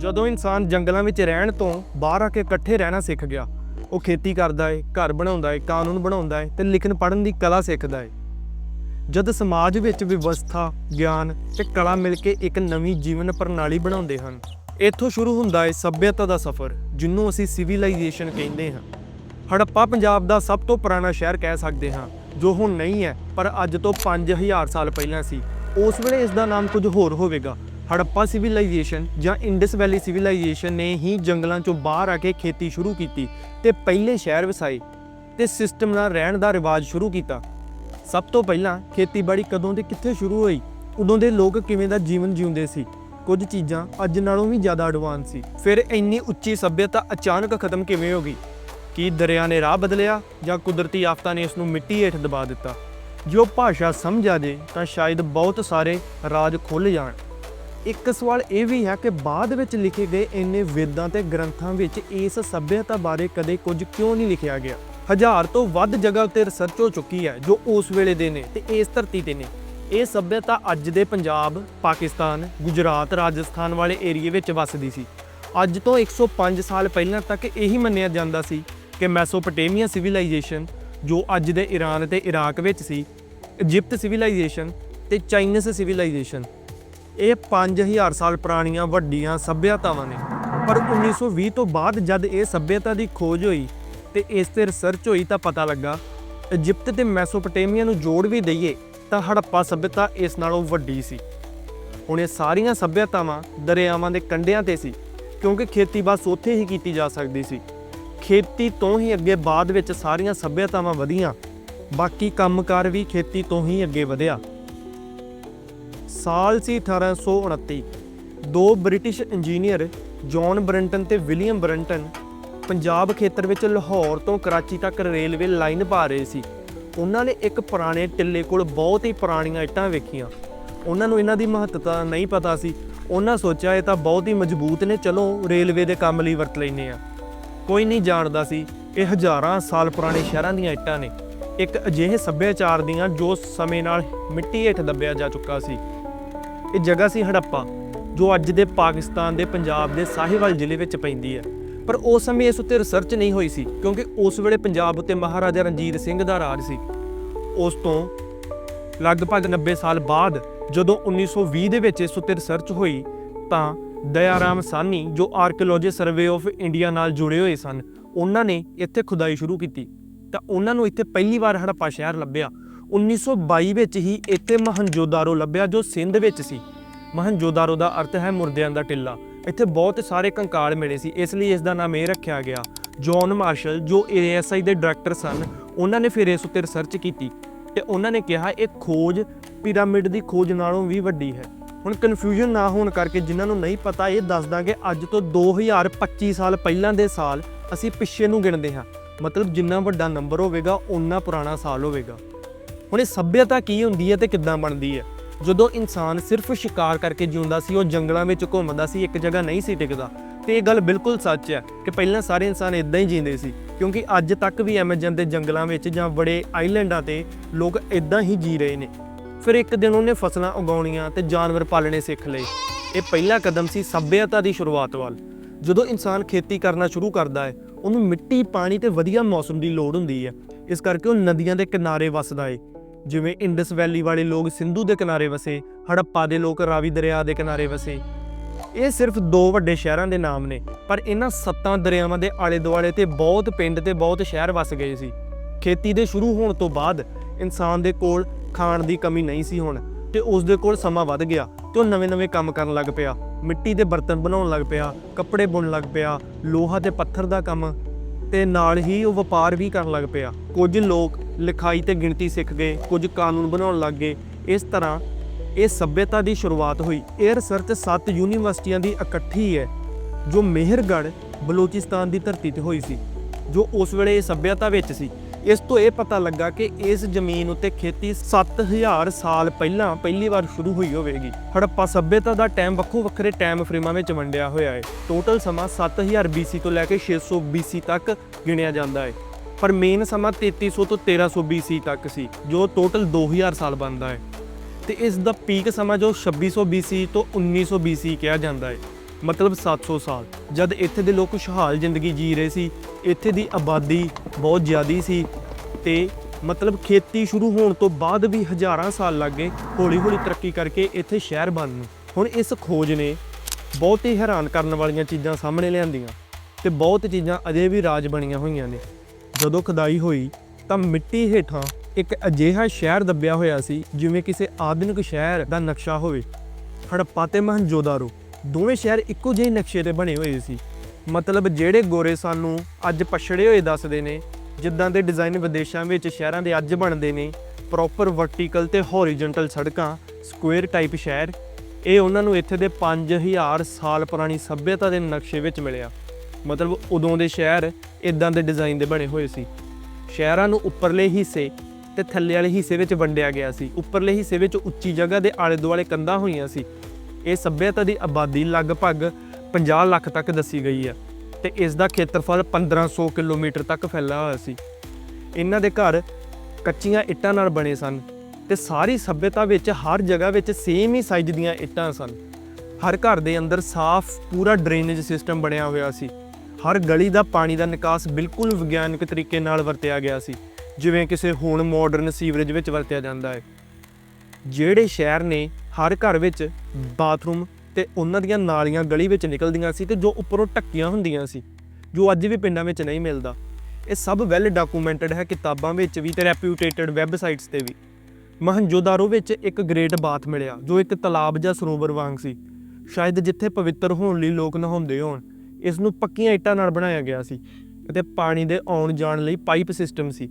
ਜਦੋਂ ਇਨਸਾਨ ਜੰਗਲਾਂ ਵਿੱਚ ਰਹਿਣ ਤੋਂ ਬਾਹਰ ਆ ਕੇ ਇਕੱਠੇ ਰਹਿਣਾ ਸਿੱਖ ਗਿਆ, ਉਹ ਖੇਤੀ ਕਰਦਾ ਏ, ਘਰ ਬਣਾਉਂਦਾ ਏ, ਕਾਨੂੰਨ ਬਣਾਉਂਦਾ ਏ ਤੇ ਲਿਖਣ ਪੜ੍ਹਨ ਦੀ ਕਲਾ ਸਿੱਖਦਾ ਏ। ਜਦ ਸਮਾਜ ਵਿੱਚ ਵਿਵਸਥਾ, ਗਿਆਨ ਤੇ ਕਲਾ ਮਿਲ ਕੇ ਇੱਕ ਨਵੀਂ ਜੀਵਨ ਪ੍ਰਣਾਲੀ ਬਣਾਉਂਦੇ ਹਨ, ਇੱਥੋਂ ਸ਼ੁਰੂ ਹੁੰਦਾ ਏ ਸੱਭਿਅਤਾ ਦਾ ਸਫ਼ਰ, ਜਿਹਨੂੰ ਅਸੀਂ ਸਿਵਲਾਈਜੇਸ਼ਨ ਕਹਿੰਦੇ ਹਾਂ। ਹੜੱਪਾ ਪੰਜਾਬ ਦਾ ਸਭ ਤੋਂ ਪੁਰਾਣਾ ਸ਼ਹਿਰ ਕਹਿ ਸਕਦੇ ਹਾਂ, ਜੋ ਹੁਣ ਨਹੀਂ ਹੈ, ਪਰ ਅੱਜ ਤੋਂ 5000 ਸਾਲ ਪਹਿਲਾਂ ਸੀ। ਉਸ ਵੇਲੇ ਇਸ ਦਾ ਨਾਮ ਕੁਝ ਹੋਰ ਹੋਵੇਗਾ। ਹੜੱਪਾ ਸਿਵਲਾਈਜੇਸ਼ਨ ਜਾਂ ਇੰਡਸ ਵੈਲੀ ਸਿਵਲਾਈਜੇਸ਼ਨ ਨੇ ਹੀ ਜੰਗਲਾਂ ਚੋਂ ਬਾਹਰ ਆ ਕੇ ਖੇਤੀ ਸ਼ੁਰੂ ਕੀਤੀ ਤੇ ਪਹਿਲੇ ਸ਼ਹਿਰ ਵਸਾਏ ਤੇ ਸਿਸਟਮ ਨਾਲ ਰਹਿਣ ਦਾ ਰਿਵਾਜ ਸ਼ੁਰੂ ਕੀਤਾ। ਸਭ ਤੋਂ ਪਹਿਲਾਂ ਖੇਤੀਬਾੜੀ ਕਦੋਂ ਤੇ ਕਿੱਥੇ ਸ਼ੁਰੂ ਹੋਈ? ਉਦੋਂ ਦੇ ਲੋਕ ਕਿਵੇਂ ਦਾ ਜੀਵਨ ਜਿਉਂਦੇ ਸੀ? ਕੁਝ ਚੀਜ਼ਾਂ ਅੱਜ ਨਾਲੋਂ ਵੀ ਜ਼ਿਆਦਾ ਐਡਵਾਂਸ ਸੀ। ਫਿਰ ਇੰਨੀ ਉੱਚੀ ਸੱਭਿਅਤਾ ਅਚਾਨਕ ਖਤਮ ਕਿਵੇਂ ਹੋ ਗਈ? ਕੀ ਦਰਿਆ ਨੇ ਰਾਹ ਬਦਲਿਆ ਜਾਂ ਕੁਦਰਤੀ ਆਫਤਾਂ ਨੇ ਇਸ ਨੂੰ ਮਿੱਟੀ ਹੇਠ ਦਬਾ ਦਿੱਤਾ? ਜੋ ਭਾਸ਼ਾ ਸਮਝ ਆ ਜੇ ਤਾਂ ਸ਼ਾਇਦ ਬਹੁਤ ਸਾਰੇ ਰਾਜ ਖੁੱਲ ਜਾਣ। ਇੱਕ ਸਵਾਲ ਇਹ ਵੀ ਹੈ ਕਿ ਬਾਅਦ ਵਿੱਚ ਲਿਖੇ ਗਏ ਇੰਨੇ ਵੇਦਾਂ ਤੇ ਗ੍ਰੰਥਾਂ ਵਿੱਚ ਇਸ ਸੱਭਿਅਤਾ ਬਾਰੇ ਕਦੇ ਕੁਝ ਕਿਉਂ ਨਹੀਂ ਲਿਖਿਆ ਗਿਆ? ਹਜ਼ਾਰ ਤੋਂ ਵੱਧ ਜਗ੍ਹਾ ਉੱਤੇ ਰਿਸਰਚ ਹੋ ਚੁੱਕੀ ਹੈ ਜੋ ਉਸ ਵੇਲੇ ਦੇ ਨੇ ਤੇ ਇਸ ਧਰਤੀ ਤੇ ਨੇ। ਇਹ ਸੱਭਿਅਤਾ ਅੱਜ ਦੇ ਪੰਜਾਬ, ਪਾਕਿਸਤਾਨ, ਗੁਜਰਾਤ, ਰਾਜਸਥਾਨ ਵਾਲੇ ਏਰੀਏ ਵਿੱਚ ਵੱਸਦੀ ਸੀ। ਅੱਜ ਤੋਂ 105 ਸਾਲ ਪਹਿਲਾਂ ਤੱਕ ਇਹੀ ਮੰਨਿਆ ਜਾਂਦਾ ਸੀ ਕਿ ਮੈਸੋਪੋਟੇਮੀਆ ਸਿਵਲਾਈਜੇਸ਼ਨ, ਜੋ ਅੱਜ ਦੇ ਈਰਾਨ ਤੇ ਇਰਾਕ ਵਿੱਚ ਸੀ, ਇਜਿਪਟ ਸਿਵਲਾਈਜੇਸ਼ਨ ਤੇ ਚਾਈਨਸ ਸਿਵਲਾਈਜੇਸ਼ਨ ਇਹ 5000 ਸਾਲ ਪੁਰਾਣੀਆਂ ਵੱਡੀਆਂ ਸੱਭਿਅਤਾਵਾਂ ਨੇ। ਪਰ 1920 ਤੋਂ ਬਾਅਦ ਜਦ ਇਹ ਸੱਭਿਅਤਾ ਦੀ ਖੋਜ ਹੋਈ ਤੇ ਇਸ ਤੇ ਰਿਸਰਚ ਹੋਈ ਤਾਂ ਪਤਾ ਲੱਗਾ, ਇਜਿਪਟ ਤੇ ਮੈਸੋਪੋਟੇਮੀਆ ਨੂੰ ਜੋੜ ਵੀ ਦਈਏ ਤਾਂ ਹੜੱਪਾ ਸੱਭਿਅਤਾ ਇਸ ਨਾਲੋਂ ਵੱਡੀ ਸੀ। ਹੁਣ ਇਹ ਸਾਰੀਆਂ ਸੱਭਿਅਤਾਵਾਂ ਦਰਿਆਵਾਂ ਦੇ ਕੰਢਿਆਂ ਤੇ ਸੀ, ਕਿਉਂਕਿ ਖੇਤੀ ਬਸ ਉੱਥੇ ਹੀ ਕੀਤੀ ਜਾ ਸਕਦੀ ਸੀ। ਖੇਤੀ ਤੋਂ ਹੀ ਅੱਗੇ ਬਾਅਦ ਵਿੱਚ ਸਾਰੀਆਂ ਸੱਭਿਅਤਾਵਾਂ ਵਧੀਆਂ, ਬਾਕੀ ਕੰਮਕਾਰ ਵੀ ਖੇਤੀ ਤੋਂ ਹੀ ਅੱਗੇ ਵਧਿਆ। ਸਾਲ ਸੀ 1829 ਦੋ ਬ੍ਰਿਟਿਸ਼ ਇੰਜੀਨੀਅਰ, ਜੌਨ ਬਰੰਟਨ ਤੇ ਵਿਲੀਅਮ ਬਰੰਟਨ, ਪੰਜਾਬ ਖੇਤਰ ਵਿੱਚ ਲਾਹੌਰ ਤੋਂ ਕਰਾਚੀ ਤੱਕ ਰੇਲਵੇ ਲਾਈਨ ਪਾ ਰਹੇ ਸੀ। ਉਹਨਾਂ ਨੇ ਇੱਕ ਪੁਰਾਣੇ ਟਿੱਲੇ ਕੋਲ ਬਹੁਤ ਹੀ ਪੁਰਾਣੀਆਂ ਇੱਟਾਂ ਵੇਖੀਆਂ। ਉਹਨਾਂ ਨੂੰ ਇਹਨਾਂ ਦੀ ਮਹੱਤਤਾ ਨਹੀਂ ਪਤਾ ਸੀ। ਉਹਨਾਂ ਸੋਚਿਆ, ਇਹ ਤਾਂ ਬਹੁਤ ਹੀ ਮਜ਼ਬੂਤ ਨੇ, ਚਲੋ ਰੇਲਵੇ ਦੇ ਕੰਮ ਲਈ ਵਰਤ ਲੈਨੇ ਆ ਕੋਈ ਨਹੀਂ ਜਾਣਦਾ ਸੀ, ਇਹ ਹਜ਼ਾਰਾਂ ਸਾਲ ਪੁਰਾਣੇ ਸ਼ਹਿਰਾਂ ਦੀਆਂ ਇੱਟਾਂ ਨੇ। ਇੱਕ ਅਜਿਹੇ ਸੱਭਿਆਚਾਰ ਦੀਆਂ ਜੋ ਸਮੇਂ ਨਾਲ ਮਿੱਟੀ ਹੇਠ ਦੱਬਿਆ ਜਾ ਚੁੱਕਾ ਸੀ। ਇਹ ਜਗ੍ਹਾ ਸੀ ਹੜੱਪਾ, ਜੋ ਅੱਜ ਦੇ ਪਾਕਿਸਤਾਨ ਦੇ ਪੰਜਾਬ ਦੇ ਸਾਹਿਵਾਲ ਜ਼ਿਲ੍ਹੇ ਵਿੱਚ ਪੈਂਦੀ ਹੈ। ਪਰ ਉਸ ਸਮੇਂ ਇਸ ਉੱਤੇ ਰਿਸਰਚ ਨਹੀਂ ਹੋਈ ਸੀ, ਕਿਉਂਕਿ ਉਸ ਵੇਲੇ ਪੰਜਾਬ ਉੱਤੇ ਮਹਾਰਾਜਾ ਰਣਜੀਤ ਸਿੰਘ ਦਾ ਰਾਜ ਸੀ। ਉਸ ਤੋਂ ਲਗਭਗ 90 ਸਾਲ ਬਾਅਦ ਜਦੋਂ 1920 ਦੇ ਵਿੱਚ ਇਸ ਉੱਤੇ ਰਿਸਰਚ ਹੋਈ, ਤਾਂ ਦਇਆਰਾਮ ਸਾਨੀ, ਜੋ ਆਰਕੀਓਲੋਜੀ ਸਰਵੇ ਆਫ ਇੰਡੀਆ ਨਾਲ ਜੁੜੇ ਹੋਏ ਸਨ, ਉਹਨਾਂ ਨੇ ਇੱਥੇ ਖੁਦਾਈ ਸ਼ੁਰੂ ਕੀਤੀ। ਤਾਂ ਉਹਨਾਂ ਨੂੰ ਇੱਥੇ ਪਹਿਲੀ ਵਾਰ ਹੜੱਪਾ ਸ਼ਹਿਰ ਲੱਭਿਆ। 1922 ਵਿੱਚ ਹੀ ਇੱਥੇ ਮਹੰਜੋਦਾਰੋ ਲੱਭਿਆ, ਜੋ ਸਿੰਧ ਵਿੱਚ ਸੀ। ਮਹੰਜੋਦਾਰੋ ਦਾ ਅਰਥ ਹੈ ਮੁਰਦਿਆਂ ਦਾ ਟਿੱਲਾ। ਇੱਥੇ ਬਹੁਤ ਸਾਰੇ ਕੰਕਾਲ ਮਿਲੇ ਸੀ, ਇਸ ਲਈ ਇਸ ਦਾ ਨਾਮ ਇਹ ਰੱਖਿਆ ਗਿਆ। ਜੌਨ ਮਾਰਸ਼ਲ, ਜੋ ਏਐਸਆਈ ਦੇ ਡਾਇਰੈਕਟਰ ਸਨ, ਉਹਨਾਂ ਨੇ ਫਿਰ ਇਸ ਉੱਤੇ ਰਿਸਰਚ ਕੀਤੀ ਤੇ ਉਹਨਾਂ ਨੇ ਕਿਹਾ, ਇਹ ਖੋਜ ਪਿਰਾਮਿਡ ਦੀ ਖੋਜ ਨਾਲੋਂ ਵੀ ਵੱਡੀ ਹੈ। ਹੁਣ ਕਨਫਿਊਜ਼ਨ ਨਾ ਹੋਣ ਕਰਕੇ ਜਿਨ੍ਹਾਂ ਨੂੰ ਨਹੀਂ ਪਤਾ, ਇਹ ਦੱਸ ਦਾਂਗੇ ਅੱਜ ਤੋਂ 2025 ਸਾਲ ਪਹਿਲਾਂ ਦੇ ਸਾਲ ਅਸੀਂ ਪਿੱਛੇ ਨੂੰ ਗਿਣਦੇ ਹਾਂ। ਮਤਲਬ ਜਿੰਨਾ ਵੱਡਾ ਨੰਬਰ ਹੋਵੇਗਾ ਉਨਾ ਪੁਰਾਣਾ ਸਾਲ ਹੋਵੇਗਾ। ਹੁਣ ਇਹ ਸੱਭਿਅਤਾ ਕੀ ਹੁੰਦੀ ਹੈ ਤੇ ਕਿੱਦਾਂ ਬਣਦੀ ਹੈ? ਜਦੋਂ ਇਨਸਾਨ ਸਿਰਫ ਸ਼ਿਕਾਰ ਕਰਕੇ ਜਿਉਂਦਾ ਸੀ, ਉਹ ਜੰਗਲਾਂ ਵਿੱਚ ਘੁੰਮਦਾ ਸੀ, ਇੱਕ ਜਗ੍ਹਾ ਨਹੀਂ ਸੀ ਟਿਕਦਾ। ਤੇ ਇਹ ਗੱਲ ਬਿਲਕੁਲ ਸੱਚ ਹੈ ਕਿ ਪਹਿਲਾਂ ਸਾਰੇ ਇਨਸਾਨ ਇਦਾਂ ਹੀ ਜੀਂਦੇ ਸੀ, ਕਿਉਂਕਿ ਅੱਜ ਤੱਕ ਵੀ ਐਮਾਜ਼ਨ ਦੇ ਜੰਗਲਾਂ ਵਿੱਚ ਜਾਂ ਬੜੇ ਆਈਲੈਂਡਾਂ ਤੇ ਲੋਕ ਇਦਾਂ ਹੀ ਜੀ ਰਹੇ ਨੇ। ਫਿਰ ਇੱਕ ਦਿਨ ਉਹਨੇ ਫਸਲਾਂ ਉਗਾਉਣੀਆਂ ਤੇ ਜਾਨਵਰ ਪਾਲਣੇ ਸਿੱਖ ਲਏ। ਇਹ ਪਹਿਲਾ ਕਦਮ ਸੀ ਸੱਭਿਅਤਾ ਦੀ ਸ਼ੁਰੂਆਤ ਵੱਲ। ਜਦੋਂ ਇਨਸਾਨ ਖੇਤੀ ਕਰਨਾ ਸ਼ੁਰੂ ਕਰਦਾ ਹੈ, ਉਹਨੂੰ ਮਿੱਟੀ, ਪਾਣੀ ਤੇ ਵਧੀਆ ਮੌਸਮ ਦੀ ਲੋੜ ਹੁੰਦੀ ਹੈ। ਇਸ ਕਰਕੇ ਉਹ ਨਦੀਆਂ ਦੇ ਕਿਨਾਰੇ ਵੱਸਦਾ ਹੈ ਜਿਵੇਂ ਇੰਡਸ ਵੈਲੀ ਵਾਲੇ ਲੋਕ ਸਿੰਧੂ ਦੇ ਕਿਨਾਰੇ ਵਸੇ, ਹੜੱਪਾ ਦੇ ਲੋਕ ਰਾਵੀ ਦਰਿਆ ਦੇ ਕਿਨਾਰੇ ਵਸੇ। ਇਹ ਸਿਰਫ ਦੋ ਵੱਡੇ ਸ਼ਹਿਰਾਂ ਦੇ ਨਾਮ ਨੇ, ਪਰ ਇਹਨਾਂ ਸੱਤਾਂ ਦਰਿਆਵਾਂ ਦੇ ਆਲੇ ਦੁਆਲੇ ਤੇ ਬਹੁਤ ਪਿੰਡ ਤੇ ਬਹੁਤ ਸ਼ਹਿਰ ਵਸ ਗਏ ਸੀ। ਖੇਤੀ ਦੇ ਸ਼ੁਰੂ ਹੋਣ ਤੋਂ ਬਾਅਦ ਇਨਸਾਨ ਦੇ ਕੋਲ ਖਾਣ ਦੀ ਕਮੀ ਨਹੀਂ ਸੀ ਹੁਣ ਤੇ ਉਸ ਦੇ ਕੋਲ ਸਮਾਂ ਵੱਧ ਗਿਆ ਤੇ ਉਹ ਨਵੇਂ-ਨਵੇਂ ਕੰਮ ਕਰਨ ਲੱਗ ਪਿਆ। ਮਿੱਟੀ ਦੇ ਬਰਤਨ ਬਣਾਉਣ ਲੱਗ ਪਿਆ, ਕੱਪੜੇ ਬੁਣਨ ਲੱਗ ਪਿਆ, ਲੋਹਾ ਤੇ ਪੱਥਰ ਦਾ ਕੰਮ ਤੇ ਨਾਲ ਹੀ ਉਹ ਵਪਾਰ ਵੀ ਕਰਨ ਲੱਗ ਪਿਆ। ਕੁਝ ਲੋਕ ਲਿਖਾਈ ਤੇ ਗਿਣਤੀ ਸਿੱਖ ਗਏ, ਕੁਝ ਕਾਨੂੰਨ ਬਣਾਉਣ ਲੱਗ ਗਏ। ਇਸ ਤਰ੍ਹਾਂ ਇਹ ਸਭਿਅਤਾ ਦੀ ਸ਼ੁਰੂਆਤ ਹੋਈ। ਇਹ ਰਿਸਰਚ ਸੱਤ ਯੂਨੀਵਰਸਿਟੀਆਂ ਦੀ ਇਕੱਠੀ ਹੈ, ਜੋ ਮਿਹਰਗੜ੍ਹ ਬਲੋਚਿਸਤਾਨ ਦੀ ਧਰਤੀ ਤੇ ਹੋਈ ਸੀ, ਜੋ ਉਸ ਵੇਲੇ ਇਹ ਸਭਿਅਤਾ ਵਿੱਚ ਸੀ। ਇਸ ਤੋਂ ਇਹ ਪਤਾ ਲੱਗਾ ਕਿ ਇਸ ਜ਼ਮੀਨ ਉੱਤੇ ਖੇਤੀ 7000 ਸਾਲ ਪਹਿਲਾਂ ਪਹਿਲੀ ਵਾਰ ਸ਼ੁਰੂ ਹੋਈ ਹੋਵੇਗੀ। ਹੜੱਪਾ ਸੱਭਿਅਤਾ ਦਾ ਟਾਈਮ ਵੱਖੋ ਵੱਖਰੇ ਟਾਈਮ ਫਰੇਮਾਂ ਵਿੱਚ ਵੰਡਿਆ ਹੋਇਆ ਹੈ। ਟੋਟਲ ਸਮਾਂ 7000 BC ਤੋਂ ਲੈ ਕੇ 600 BC ਤੱਕ ਗਿਣਿਆ ਜਾਂਦਾ ਹੈ। ਪਰ ਮੇਨ ਸਮਾਂ 3300 ਤੋਂ 1300 BC ਤੱਕ ਸੀ, ਜੋ ਟੋਟਲ 2000 ਸਾਲ ਬਣਦਾ ਹੈ। ਤੇ ਇਸ ਦਾ ਪੀਕ ਸਮਾਂ ਜੋ 2600 BC ਤੋਂ 1900 BC ਕਿਹਾ ਜਾਂਦਾ ਹੈ। ਮਤਲਬ 700 ਸਾਲ। ਜਦ ਇੱਥੇ ਦੇ ਲੋਕ ਖੁਸ਼ਹਾਲ ਜ਼ਿੰਦਗੀ ਜੀ ਰਹੇ ਸੀ ਇੱਥੇ ਦੀ ਆਬਾਦੀ ਬਹੁਤ ਜ਼ਿਆਦੀ ਸੀ ਤੇ ਮਤਲਬ ਖੇਤੀ ਸ਼ੁਰੂ ਹੋਣ ਤੋਂ ਬਾਅਦ ਵੀ ਹਜ਼ਾਰਾਂ ਸਾਲ ਲੱਗ ਗਏ ਹੌਲੀ ਹੌਲੀ ਤਰੱਕੀ ਕਰਕੇ ਇੱਥੇ ਸ਼ਹਿਰ ਬਣਨ ਨੂੰ। ਹੁਣ ਇਸ ਖੋਜ ਨੇ ਬਹੁਤ ਹੀ ਹੈਰਾਨ ਕਰਨ ਵਾਲੀਆਂ ਚੀਜ਼ਾਂ ਸਾਹਮਣੇ ਲਿਆਂਦੀਆਂ ਤੇ ਬਹੁਤ ਚੀਜ਼ਾਂ ਅਜੇ ਵੀ ਰਾਜ ਬਣੀਆਂ ਹੋਈਆਂ ਨੇ। ਜਦੋਂ ਖੁਦਾਈ ਹੋਈ ਤਾਂ ਮਿੱਟੀ ਹੇਠਾਂ ਇੱਕ ਅਜਿਹਾ ਸ਼ਹਿਰ ਦੱਬਿਆ ਹੋਇਆ ਸੀ ਜਿਵੇਂ ਕਿਸੇ ਆਧੁਨਿਕ ਸ਼ਹਿਰ ਦਾ ਨਕਸ਼ਾ ਹੋਵੇ। ਹੜੱਪਾ ਤੇ ਮਹੰਜੋਦਾਰੋ ਦੋਵੇਂ ਸ਼ਹਿਰ ਇੱਕੋ ਜਿਹੇ ਨਕਸ਼ੇ ਤੇ ਬਣੇ ਹੋਏ ਸੀ। ਮਤਲਬ ਜਿਹੜੇ ਗੋਰੇ ਸਾਨੂੰ ਅੱਜ ਪਛੜੇ ਹੋਏ ਦੱਸਦੇ ਨੇ, ਜਿੱਦਾਂ ਦੇ ਡਿਜ਼ਾਈਨ ਵਿਦੇਸ਼ਾਂ ਵਿੱਚ ਸ਼ਹਿਰਾਂ ਦੇ ਅੱਜ ਬਣਦੇ ਨੇ ਪ੍ਰੋਪਰ ਵਰਟੀਕਲ ਤੇ ਹੌਰੀਜ਼ੌਂਟਲ ਸੜਕਾਂ ਸਕੁਅਰ ਟਾਈਪ ਸ਼ਹਿਰ, ਇਹ ਉਹਨਾਂ ਨੂੰ ਇੱਥੇ ਦੇ 5000 ਸਾਲ ਪੁਰਾਣੀ ਸੱਭਿਅਤਾ ਦੇ ਨਕਸ਼ੇ ਵਿੱਚ ਮਿਲਿਆ। ਮਤਲਬ ਉਦੋਂ ਦੇ ਸ਼ਹਿਰ ਇਦਾਂ ਦੇ ਡਿਜ਼ਾਈਨ ਦੇ ਬਣੇ ਹੋਏ ਸੀ। ਸ਼ਹਿਰਾਂ ਨੂੰ ਉੱਪਰਲੇ ਹਿੱਸੇ ਤੇ ਥੱਲੇ ਵਾਲੇ ਹਿੱਸੇ ਵਿੱਚ ਵੰਡਿਆ ਗਿਆ ਸੀ। ਉੱਪਰਲੇ ਹਿੱਸੇ ਵਿੱਚ ਉੱਚੀ ਜਗ੍ਹਾ ਦੇ ਆਲੇ ਦੁਆਲੇ ਕੰਧਾਂ ਹੋਈਆਂ ਸੀ। ਇਹ ਸੱਭਿਅਤਾ ਦੀ ਆਬਾਦੀ ਲਗਭਗ 50 ਲੱਖ ਤੱਕ ਦੱਸੀ ਗਈ ਹੈ ਤੇ ਇਸ ਦਾ ਖੇਤਰਫਲ 1500 ਕਿਲੋਮੀਟਰ ਤੱਕ ਫੈਲਿਆ ਹੋਇਆ ਸੀ। ਇਹਨਾਂ ਦੇ ਘਰ ਕੱਚੀਆਂ ਇੱਟਾਂ ਨਾਲ ਬਣੇ ਸਨ ਤੇ ਸਾਰੀ ਸਭਿਅਤਾ ਵਿੱਚ ਹਰ ਜਗ੍ਹਾ ਵਿੱਚ ਸੇਮ ਹੀ ਸਾਈਜ਼ ਦੀਆਂ ਇੱਟਾਂ ਸਨ। ਹਰ ਘਰ ਦੇ ਅੰਦਰ ਸਾਫ਼, ਪੂਰਾ ਡਰੇਨੇਜ ਸਿਸਟਮ ਬਣਿਆ ਹੋਇਆ ਸੀ। ਹਰ ਗਲੀ ਦਾ ਪਾਣੀ ਦਾ ਨਿਕਾਸ ਬਿਲਕੁਲ ਵਿਗਿਆਨਕ ਤਰੀਕੇ ਨਾਲ ਵਰਤਿਆ ਗਿਆ ਸੀ, ਜਿਵੇਂ ਕਿਸੇ ਹੁਣ ਮਾਡਰਨ ਸੀਵਰੇਜ ਵਿੱਚ ਵਰਤਿਆ ਜਾਂਦਾ ਹੈ। ਜਿਹੜੇ ਸ਼ਹਿਰ ਨੇ ਹਰ ਘਰ ਵਿੱਚ ਬਾਥਰੂਮ ਤੇ ਉਹਨਾਂ ਦੀਆਂ ਨਾਲੀਆਂ ਗਲੀ ਵਿੱਚ ਨਿਕਲਦੀਆਂ ਸੀ ਤੇ ਜੋ ਉੱਪਰੋਂ ਟੱਕੀਆਂ ਹੁੰਦੀਆਂ ਸੀ, ਜੋ ਅੱਜ ਵੀ ਪਿੰਡਾਂ ਵਿੱਚ ਨਹੀਂ ਮਿਲਦਾ। ਇਹ ਸਭ ਵੈਲ ਡਾਕੂਮੈਂਟਡ ਹੈ ਕਿਤਾਬਾਂ ਵਿੱਚ ਵੀ ਤੇ ਰੈਪਿਊਟੇਟਡ ਵੈਬਸਾਈਟਸ ਤੇ ਵੀ। ਮਹੰਜੋਦਾਰੋ ਵਿੱਚ ਇੱਕ ਗ੍ਰੇਟ ਬਾਥ ਮਿਲਿਆ, ਜੋ ਇੱਕ ਤਲਾਬ ਜਾਂ ਸਰੋਵਰ ਵਾਂਗ ਸੀ। ਸ਼ਾਇਦ ਜਿੱਥੇ ਪਵਿੱਤਰ ਹੋਣ ਲਈ ਲੋਕ ਨਹਾਉਂਦੇ ਹੋਣ, ਇਸ ਨੂੰ ਪੱਕੀਆਂ ਇੱਟਾਂ ਨਾਲ ਬਣਾਇਆ ਗਿਆ ਸੀ ਅਤੇ ਪਾਣੀ ਦੇ ਆਉਣ ਜਾਣ ਲਈ ਪਾਈਪ ਸਿਸਟਮ ਸੀ।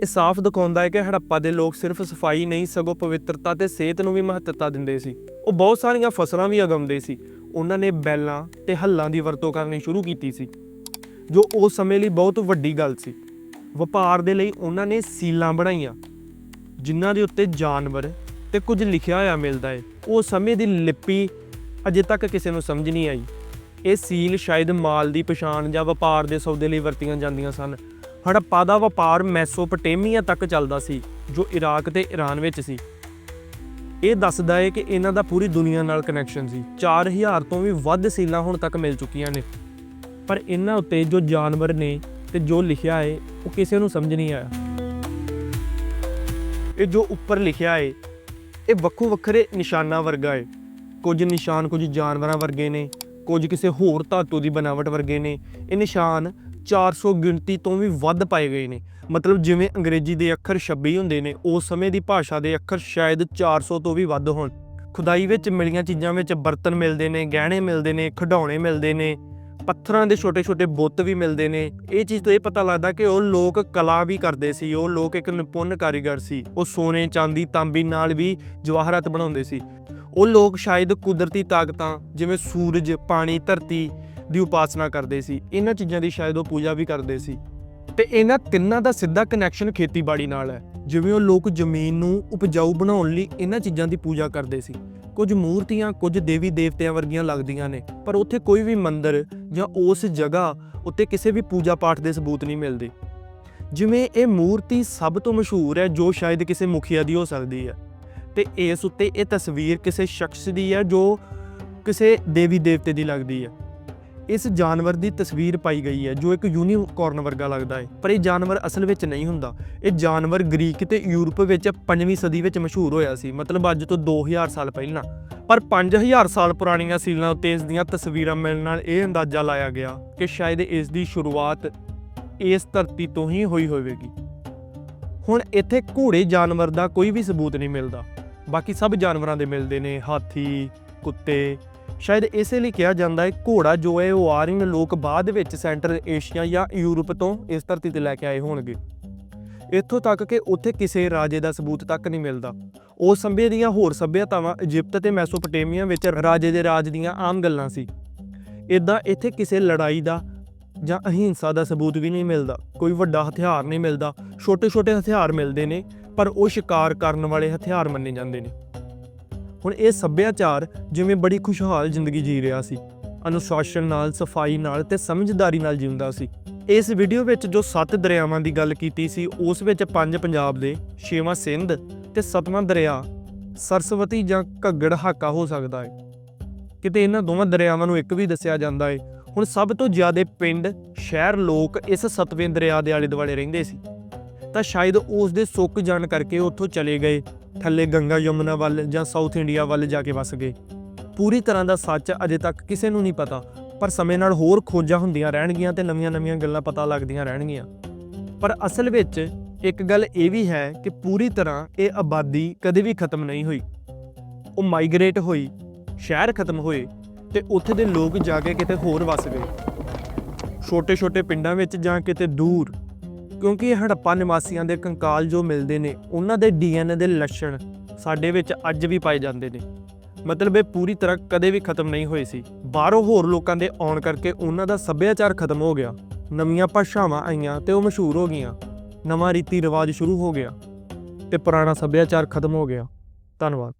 ਇਹ ਸਾਫ਼ ਦਿਖਾਉਂਦਾ ਹੈ ਕਿ ਹੜੱਪਾ ਦੇ ਲੋਕ ਸਿਰਫ ਸਫ਼ਾਈ ਨਹੀਂ, ਸਗੋਂ ਪਵਿੱਤਰਤਾ ਤੇ ਸਿਹਤ ਨੂੰ ਵੀ ਮਹੱਤਤਾ ਦਿੰਦੇ ਸੀ। ਉਹ ਬਹੁਤ ਸਾਰੀਆਂ ਫਸਲਾਂ ਵੀ ਉਗਾਉਂਦੇ ਸੀ। ਉਹਨਾਂ ਨੇ ਬੈਲਾਂ ਤੇ ਹੱਲਾਂ ਦੀ ਵਰਤੋਂ ਕਰਨੀ ਸ਼ੁਰੂ ਕੀਤੀ ਸੀ, ਜੋ ਉਸ ਸਮੇਂ ਲਈ ਬਹੁਤ ਵੱਡੀ ਗੱਲ ਸੀ। ਵਪਾਰ ਦੇ ਲਈ ਉਹਨਾਂ ਨੇ ਸੀਲਾਂ ਬਣਾਈਆਂ, ਜਿਨ੍ਹਾਂ ਦੇ ਉੱਤੇ ਜਾਨਵਰ ਤੇ ਕੁਝ ਲਿਖਿਆ ਹੋਇਆ ਮਿਲਦਾ ਹੈ। ਉਹ ਸਮੇਂ ਦੀ ਲਿਪੀ ਅਜੇ ਤੱਕ ਕਿਸੇ ਨੂੰ ਸਮਝ ਨਹੀਂ ਆਈ। ਇਹ ਸੀਲ ਸ਼ਾਇਦ ਮਾਲ ਦੀ ਪਛਾਣ ਜਾਂ ਵਪਾਰ ਦੇ ਸੌਦੇ ਲਈ ਵਰਤੀਆਂ ਜਾਂਦੀਆਂ ਸਨ। ਹੜੱਪਾ ਦਾ ਵਪਾਰ ਮੈਸੋਪਟੇਮੀਆ ਤੱਕ ਚੱਲਦਾ ਸੀ, ਜੋ ਇਰਾਕ ਤੇ ਈਰਾਨ ਵਿੱਚ ਸੀ। ਇਹ ਦੱਸਦਾ ਹੈ ਕਿ ਇਹਨਾਂ ਦਾ ਪੂਰੀ ਦੁਨੀਆ ਨਾਲ ਕਨੈਕਸ਼ਨ ਸੀ। 4000 ਤੋਂ ਵੀ ਵੱਧ ਸੀਲਾਂ ਹੁਣ ਤੱਕ ਮਿਲ ਚੁੱਕੀਆਂ ਨੇ। ਪਰ ਇਹਨਾਂ ਉੱਤੇ ਜੋ ਜਾਨਵਰ ਨੇ ਤੇ ਜੋ ਲਿਖਿਆ ਹੈ, ਉਹ ਕਿਸੇ ਨੂੰ ਸਮਝ ਨਹੀਂ ਆਇਆ। ਇਹ ਜੋ ਉੱਪਰ ਲਿਖਿਆ ਹੈ, ਇਹ ਵੱਖੋ ਵੱਖਰੇ ਨਿਸ਼ਾਨਾਂ ਵਰਗਾ ਹੈ। ਕੁਝ ਨਿਸ਼ਾਨ ਕੁਝ ਜਾਨਵਰਾਂ ਵਰਗੇ ਨੇ, ਕੁਝ ਕਿਸੇ ਹੋਰ ਧਾਤੂ ਦੀ ਬਣਾਵਟ ਵਰਗੇ ਨੇ। ਇਹ ਨਿਸ਼ਾਨ 400 ਗਿਣਤੀ ਤੋਂ ਵੀ ਵੱਧ ਪਾਏ ਗਏ ਨੇ। ਮਤਲਬ ਜਿਵੇਂ ਅੰਗਰੇਜ਼ੀ ਦੇ ਅੱਖਰ 26 ਹੁੰਦੇ ਨੇ ਉਸ ਸਮੇਂ ਦੀ ਭਾਸ਼ਾ ਦੇ ਅੱਖਰ ਸ਼ਾਇਦ 400 ਤੋਂ ਵੀ ਵੱਧ ਹੋਣ। ਖੁਦਾਈ ਵਿੱਚ ਮਿਲੀਆਂ ਚੀਜ਼ਾਂ ਵਿੱਚ ਬਰਤਨ ਮਿਲਦੇ ਨੇ, ਗਹਿਣੇ ਮਿਲਦੇ ਨੇ, ਖਿਡੌਣੇ ਮਿਲਦੇ ਨੇ, ਪੱਥਰਾਂ ਦੇ ਛੋਟੇ-ਛੋਟੇ ਬੁੱਤ ਵੀ ਮਿਲਦੇ ਨੇ। ਇਹ ਚੀਜ਼ ਤੋਂ ਇਹ ਪਤਾ ਲੱਗਦਾ ਕਿ ਉਹ ਲੋਕ ਕਲਾ ਵੀ ਕਰਦੇ ਸੀ, ਉਹ ਲੋਕ ਇੱਕ ਨਿਪੁੰਨ ਕਾਰੀਗਰ ਸੀ। ਉਹ ਸੋਨੇ, ਚਾਂਦੀ, ਤਾਂਬੀ ਨਾਲ ਵੀ ਜਵਾਹਰਾਤ ਬਣਾਉਂਦੇ ਸੀ। ਉਹ ਲੋਕ ਸ਼ਾਇਦ ਕੁਦਰਤੀ ਤਾਕਤਾਂ, ਜਿਵੇਂ ਸੂਰਜ, ਪਾਣੀ, ਧਰਤੀ ਦੀ ਉਪਾਸਨਾ ਕਰਦੇ ਸੀ। ਇਹਨਾਂ ਚੀਜ਼ਾਂ ਦੀ ਸ਼ਾਇਦ ਉਹ ਪੂਜਾ ਵੀ ਕਰਦੇ ਸੀ। ਤੇ ਇਹਨਾਂ ਤਿੰਨਾਂ ਦਾ ਸਿੱਧਾ ਕਨੈਕਸ਼ਨ ਖੇਤੀਬਾੜੀ ਨਾਲ ਹੈ। ਜਿਵੇਂ ਉਹ ਲੋਕ ਜ਼ਮੀਨ ਨੂੰ ਉਪਜਾਊ ਬਣਾਉਣ ਲਈ ਇਹਨਾਂ ਚੀਜ਼ਾਂ ਦੀ ਪੂਜਾ ਕਰਦੇ ਸੀ। ਕੁਝ ਮੂਰਤੀਆਂ, ਕੁਝ ਦੇਵੀ ਦੇਵਤਿਆਂ ਵਰਗੀਆਂ ਲੱਗਦੀਆਂ ਨੇ, ਪਰ ਉੱਥੇ ਕੋਈ ਵੀ ਮੰਦਰ ਜਾਂ ਉਸ ਜਗ੍ਹਾ ਉੱਤੇ ਕਿਸੇ ਵੀ ਪੂਜਾ ਪਾਠ ਦੇ ਸਬੂਤ ਨਹੀਂ ਮਿਲਦੇ। ਜਿਵੇਂ ਇਹ ਮੂਰਤੀ ਸਭ ਤੋਂ ਮਸ਼ਹੂਰ ਹੈ, ਜੋ ਸ਼ਾਇਦ ਕਿਸੇ ਮੁਖੀਆ ਦੀ ਹੋ ਸਕਦੀ ਹੈ। ਤੇ ਇਸ ਉੱਤੇ ਇਹ ਤਸਵੀਰ ਕਿਸੇ ਸ਼ਖਸ ਦੀ ਹੈ, ਜੋ ਕਿਸੇ ਦੇਵੀ ਦੇਵਤੇ ਦੀ ਲੱਗਦੀ ਹੈ। ਇਸ ਜਾਨਵਰ ਦੀ ਤਸਵੀਰ ਪਾਈ ਗਈ ਹੈ, ਜੋ ਇੱਕ ਯੂਨੀਕੋਰਨ ਵਰਗਾ ਲੱਗਦਾ ਹੈ। ਪਰ ਇਹ ਜਾਨਵਰ ਅਸਲ ਵਿੱਚ ਨਹੀਂ ਹੁੰਦਾ। ਇਹ ਜਾਨਵਰ ਗ੍ਰੀਕ ਤੇ ਯੂਰਪ ਵਿੱਚ 5ਵੀਂ ਸਦੀ ਵਿੱਚ ਮਸ਼ਹੂਰ ਹੋਇਆ ਸੀ, ਮਤਲਬ ਅੱਜ ਤੋਂ 2000 ਸਾਲ ਪਹਿਲਾਂ। ਪਰ 5000 ਸਾਲ ਪੁਰਾਣੀਆਂ ਸੀਲਾਂ ਉੱਤੇ ਇਸ ਦੀਆਂ ਤਸਵੀਰਾਂ ਮਿਲਣ ਨਾਲ ਇਹ ਅੰਦਾਜ਼ਾ ਲਾਇਆ ਗਿਆ ਕਿ ਸ਼ਾਇਦ ਇਸ ਦੀ ਸ਼ੁਰੂਆਤ ਇਸ ਧਰਤੀ ਤੋਂ ਹੀ ਹੋਈ ਹੋਵੇਗੀ। ਹੁਣ ਇੱਥੇ ਘੋੜੇ ਜਾਨਵਰ ਦਾ ਕੋਈ ਵੀ ਸਬੂਤ ਨਹੀਂ ਮਿਲਦਾ। ਬਾਕੀ ਸਭ ਜਾਨਵਰਾਂ ਦੇ ਮਿਲਦੇ ਨੇ, ਹਾਥੀ, ਕੁੱਤੇ ਸ਼ਾਇਦ ਇਸੇ ਲਈ ਕਿਹਾ ਜਾਂਦਾ ਹੈ, ਘੋੜਾ ਜੋ ਹੈ ਉਹ ਆਰੀਅਨ ਲੋਕ ਬਾਅਦ ਵਿੱਚ ਸੈਂਟਰਲ ਏਸ਼ੀਆ ਜਾਂ ਯੂਰਪ ਤੋਂ ਇਸ ਧਰਤੀ ਤੇ ਲੈ ਕੇ ਆਏ ਹੋਣਗੇ। ਇੱਥੋਂ ਤੱਕ ਕਿ ਉੱਥੇ ਕਿਸੇ ਰਾਜੇ ਦਾ ਸਬੂਤ ਤੱਕ ਨਹੀਂ ਮਿਲਦਾ। ਉਸ ਸਮੇਂ ਦੀਆਂ ਹੋਰ ਸੱਭਿਅਤਾਵਾਂ ਇਜਿਪਟ ਤੇ ਮੈਸੋਪੋਟੇਮੀਆ ਵਿੱਚ ਰਾਜੇ ਦੇ ਰਾਜ ਦੀਆਂ ਆਮ ਗੱਲਾਂ ਸੀ। ਇਦਾਂ ਇੱਥੇ ਕਿਸੇ ਲੜਾਈ ਦਾ ਜਾਂ ਅਹਿੰਸਾ ਦਾ ਸਬੂਤ ਵੀ ਨਹੀਂ ਮਿਲਦਾ, ਕੋਈ ਵੱਡਾ ਹਥਿਆਰ ਨਹੀਂ ਮਿਲਦਾ, ਛੋਟੇ-ਛੋਟੇ ਹਥਿਆਰ ਮਿਲਦੇ ਨੇ, ਪਰ ਉਹ ਸ਼ਿਕਾਰ ਕਰਨ ਵਾਲੇ ਹਥਿਆਰ ਮੰਨੇ ਜਾਂਦੇ ਨੇ। ਹੁਣ ਇਹ ਸੱਭਿਆਚਾਰ ਜਿਵੇਂ ਬੜੀ ਖੁਸ਼ਹਾਲ ਜ਼ਿੰਦਗੀ ਜੀ ਰਿਹਾ ਸੀ। ਅਨੁਸ਼ਾਸਨ ਨਾਲ, ਸਫ਼ਾਈ ਨਾਲ ਤੇ ਸਮਝਦਾਰੀ ਨਾਲ ਜਿਉਂਦਾ ਸੀ। ਇਸ ਵੀਡੀਓ ਵਿੱਚ ਜੋ ਸੱਤ ਦਰਿਆਵਾਂ ਦੀ ਗੱਲ ਕੀਤੀ ਸੀ, ਉਸ ਵਿੱਚ ਪੰਜ ਪੰਜਾਬ ਦੇ, ਛੇਵਾਂ ਸਿੰਧ ਤੇ ਸਤਵਾਂ ਦਰਿਆ, ਸਰਸਵਤੀ ਜਾਂ ਘੱਗੜ ਹਾਕਾ ਹੋ ਸਕਦਾ ਹੈ ਕਿਤੇ ਇਹਨਾਂ ਦੋਵਾਂ ਦਰਿਆਵਾਂ ਨੂੰ ਇੱਕ ਵੀ ਦੱਸਿਆ ਜਾਂਦਾ ਹੈ ਹੁਣ ਸਭ ਤੋਂ ਜ਼ਿਆਦਾ ਪਿੰਡ, ਸ਼ਹਿਰ ਲੋਕ ਇਸ ਸਤਵੇਂ ਦਰਿਆ ਦੇ ਆਲੇ ਦੁਆਲੇ ਰਹਿੰਦੇ ਸੀ। ਤਾਂ ਸ਼ਾਇਦ ਉਸ ਦੇ ਸੁੱਕ ਜਾਣ ਕਰਕੇ ਉੱਥੋਂ ਚਲੇ ਗਏ ਥੱਲੇ ਗੰਗਾ ਯਮੁਨਾ ਵੱਲ ਜਾਂ ਸਾਊਥ ਇੰਡੀਆ ਵੱਲ ਜਾ ਕੇ ਵਸ ਗਏ। ਪੂਰੀ ਤਰ੍ਹਾਂ ਦਾ ਸੱਚ ਅਜੇ ਤੱਕ ਕਿਸੇ ਨੂੰ ਨਹੀਂ ਪਤਾ, ਪਰ ਸਮੇਂ ਨਾਲ ਹੋਰ ਖੋਜਾਂ ਹੁੰਦੀਆਂ ਰਹਿਣਗੀਆਂ ਤੇ ਨਵੀਆਂ-ਨਵੀਆਂ ਗੱਲਾਂ ਪਤਾ ਲੱਗਦੀਆਂ ਰਹਿਣਗੀਆਂ। ਪਰ ਅਸਲ ਵਿੱਚ ਇੱਕ ਗੱਲ ਇਹ ਵੀ ਹੈ ਕਿ ਪੂਰੀ ਤਰ੍ਹਾਂ ਇਹ ਆਬਾਦੀ ਕਦੇ ਵੀ ਖਤਮ ਨਹੀਂ ਹੋਈ। ਉਹ ਮਾਈਗ੍ਰੇਟ ਹੋਈ, ਸ਼ਹਿਰ ਖਤਮ ਹੋਏ ਤੇ ਉੱਥੇ ਦੇ ਲੋਕ ਜਾ ਕੇ ਕਿਤੇ ਹੋਰ ਵਸ ਗਏ। ਛੋਟੇ-ਛੋਟੇ ਪਿੰਡਾਂ ਵਿੱਚ ਜਾਂ ਕਿਤੇ ਦੂਰ ਕਿਉਂਕਿ ਇਹ ਹੜੱਪਾ ਨਿਵਾਸੀਆਂ ਦੇ ਕੰਕਾਲ ਜੋ ਮਿਲਦੇ ਨੇ, ਉਹਨਾਂ ਦੇ ਡੀਐਨਏ ਦੇ ਲੱਛਣ ਸਾਡੇ ਵਿੱਚ ਅੱਜ ਵੀ ਪਾਏ ਜਾਂਦੇ ਨੇ। ਮਤਲਬ ਇਹ ਪੂਰੀ ਤਰ੍ਹਾਂ ਕਦੇ ਵੀ ਖਤਮ ਨਹੀਂ ਹੋਏ ਸੀ। ਬਾਹਰੋਂ ਹੋਰ ਲੋਕਾਂ ਦੇ ਆਉਣ ਕਰਕੇ ਉਹਨਾਂ ਦਾ ਸੱਭਿਆਚਾਰ ਖਤਮ ਹੋ ਗਿਆ। ਨਵੀਆਂ ਭਾਸ਼ਾਵਾਂ ਆਈਆਂ ਤੇ ਉਹ ਮਸ਼ਹੂਰ ਹੋ ਗਈਆਂ। ਨਵਾਂ ਰੀਤੀ ਰਿਵਾਜ ਸ਼ੁਰੂ ਹੋ ਗਿਆ ਤੇ ਪੁਰਾਣਾ ਸੱਭਿਆਚਾਰ ਖਤਮ ਹੋ ਗਿਆ। ਧੰਨਵਾਦ।